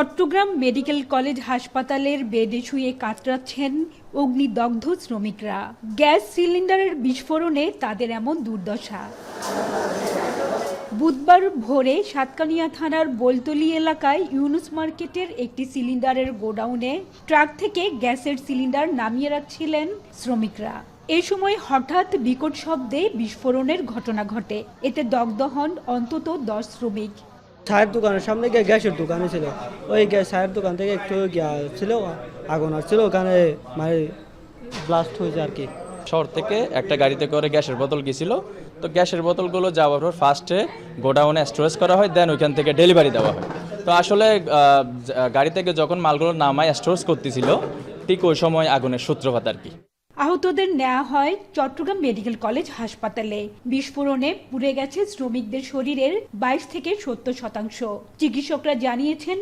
Chittagong medical college হাসপাতালের বেডে শুয়ে কাতরাচ্ছেন অগ্নিদগ্ধ শ্রমিকরা। গ্যাস সিলিন্ডারের বিস্ফোরণে তাদের এমন দুর্দশা। বুধবার ভোরে সাতকানিয়া থানার বলতলি এলাকায় ইউনুস মার্কেটের একটি সিলিন্ডারের গোডাউনে ট্রাক থেকে গ্যাসের সিলিন্ডার নামিয়ে রাখছিলেন শ্রমিকরা। এ সময় হঠাৎ বিকট শব্দে বিস্ফোরণের ঘটনা ঘটে। এতে দগ্ধ হন অন্তত দশ শ্রমিক। চায়ের দোকানের সামনে গিয়ে গ্যাসের দোকানে ছিল। ওই গ্যাস চায়ের দোকান থেকে একটু গিয়া ছিল, আগুন আসছিল, ওখানে মানে ব্লাস্ট হয়েছে আর কি। শহর থেকে একটা গাড়িতে করে গ্যাসের বোতল গেছিল তো গ্যাসের বোতলগুলো যাওয়ার পর ফার্স্টে গোডাউনে স্টোরেজ করা হয় দেন ওইখান থেকে ডেলিভারি দেওয়া হয়। তো আসলে গাড়ি থেকে যখন মালগুলো নামায় স্টোরেজ করতেছিল, ঠিক ওই সময় আগুনের সূত্রপাত আর কি। আহতদের নেওয়া হয় চট্টগ্রাম মেডিকেল কলেজ হাসপাতালে। বিস্ফোরণে পুড়ে গেছে শ্রমিকদের শরীরের বাইশ থেকে সত্তর শতাংশ। চিকিৎসকরা জানিয়েছেন